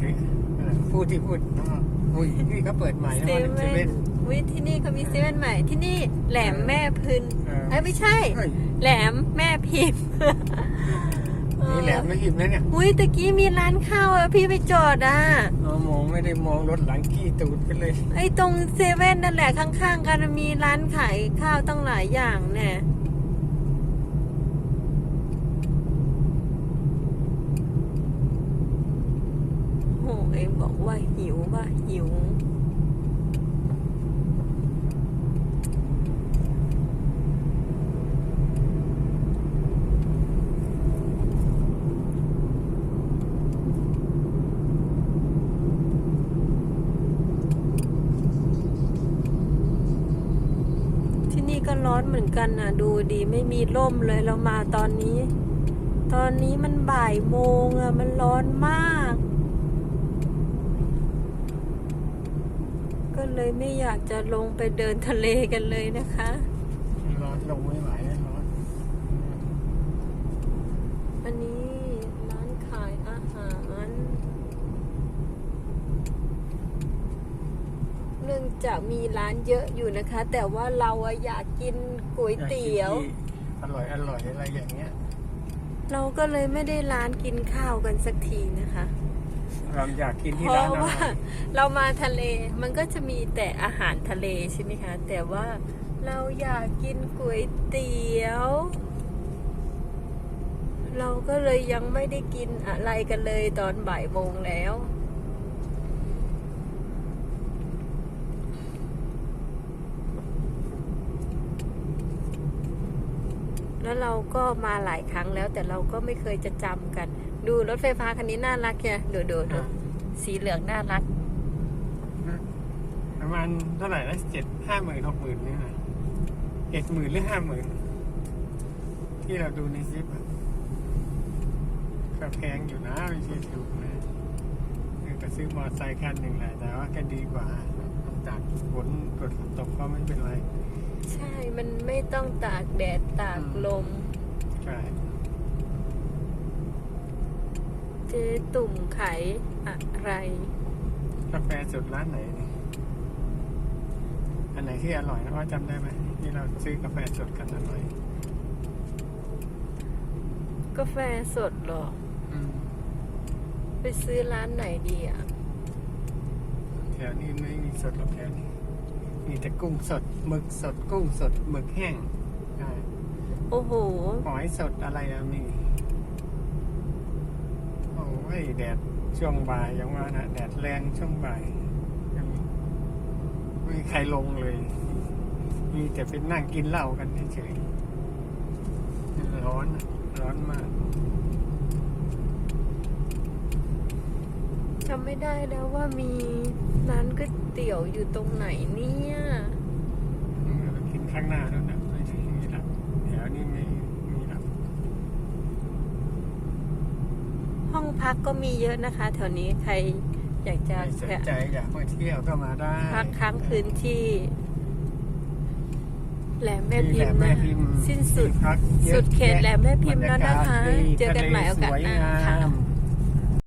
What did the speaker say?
ชื่ออะไรพูดที่พูดแล้วก็อุ้ยนี่เขาเปิดใหม่เซแล้วมันเซเว่เว่นนวิที่นี่เขามีเซเว่นใหม่ที่นี่แหลมแม่พึนเออเอ้ยไม่ใช่ เฮ้ยแหลมแม่พิมพ์นี่แหลมไม่หิมนะเนี่ยอุ้ยตะกี้มีร้านข้าวอะพี่ไปจอดอะเรามองไม่ได้มองรถหลังกี้ตูดไปเลยไอ้ตรงเซเว่นนั่นแหละข้างๆกันมีร้านขายข้าวตั้งหลายอย่างแน่โหเองบอก ว่าหิวว่าหิว ที่นี่ก็ร้อนเหมือนกันนะดูดีไม่มีร่มเลยเรามาตอนนี้ ตอนนี้มันบ่ายโมงอะมันร้อนมาก ก็เลยไม่อยากจะลงไปเดินทะเลกันเลยนะคะร้อนลงไม่ไหวร้อนอันนี้ร้านขายอาหาร เนื่องจากมีร้านเยอะอยู่นะคะ แต่ว่าเราอะอยากกินก๋วยเตี๋ยว อร่อยอร่อยอะไรอย่างเงี้ย เราก็เลยไม่ได้ร้านกินข้าวกันสักทีนะคะ เราอยากกินที่เพร้าราะนอาว่าหารเรามาทะเลมันก็จะมีแต่อาหารทะเลใช่ไหมคะ แต่ว่าเราอยากกินก๋วยเตี๋ยว เราก็เลยยังไม่ได้กินอะไรกันเลยตอนบ่ายโมงแล้ว แล้วเราก็มาหลายครั้งแล้วแต่เราก็ไม่เคยจะจำกัน ดูรถไฟฟ้าคันนี้น่ารักแค่ดูดูดูสีเหลืองน่ารัก ประมาณเท่าไหร่นะเจ็ดห้าหมื่นหกหมื่นนี่นะเจ็ดหมื่นหรือห้าหมื่นที่เราดูในคลิปอะก็แพงอยู่นะไม่ใช่ถูกนะนี่ก็ซื้อมอเตอร์ไซค์คันหนึ่งแหละแต่ว่าก็ดีกว่าตากฝนกดตกก็ไม่เป็นไร ใช่ มันไม่ต้องตากแดดตากลม ใช่ เจ๊ตุ่มไขอะไร กาแฟสุดร้านไหนเนี่ยอันไหนที่อร่อยนะว่าจำได้ไหมที่เราซื้อกาแฟสดกันอร่อยกาแฟสดเหรอ อืมไปซื้อร้านไหนดีอะ แถวนี้ไม่มีสดหรอกแถวนี้มีแต่กุ้งสดหมึกสดกุ้งสดหมึกแห้งใช่โอ้โห หอยสดอะไรอะมีโอ้ยแดดช่วงบ่ายยังว่านะแดดแรงช่วงบ่ายยังไม่มีใครลงเลย มีแต่เป็นนั่งกินเหล้ากันเฉยๆร้อนอะร้อนมากจำไม่ได้แล้วว่ามีร้านก๋วยเตี๋ยวอยู่ตรงไหนเนี่ยเรากินข้างหน้าแล้วนะไม่ใช่มีหลับแถวนี้ไม่มีหลับ ห้อง พักก็มีเยอะนะคะแถวนี้ใครอยากจะไม่สนใจอยากมาเที่ยวก็มาได้ พักค้างคืนที่แหลมแม่พิที่มพ์แหลแม่นะพิมพ์สิ้นสุดที่พักยอะสุดเขตแหลมแม่พิมพ์แล้วนะคะบรรยากาศดีเจอกันใหม่โอกาสหน้าทะเลสวยค่ะงาม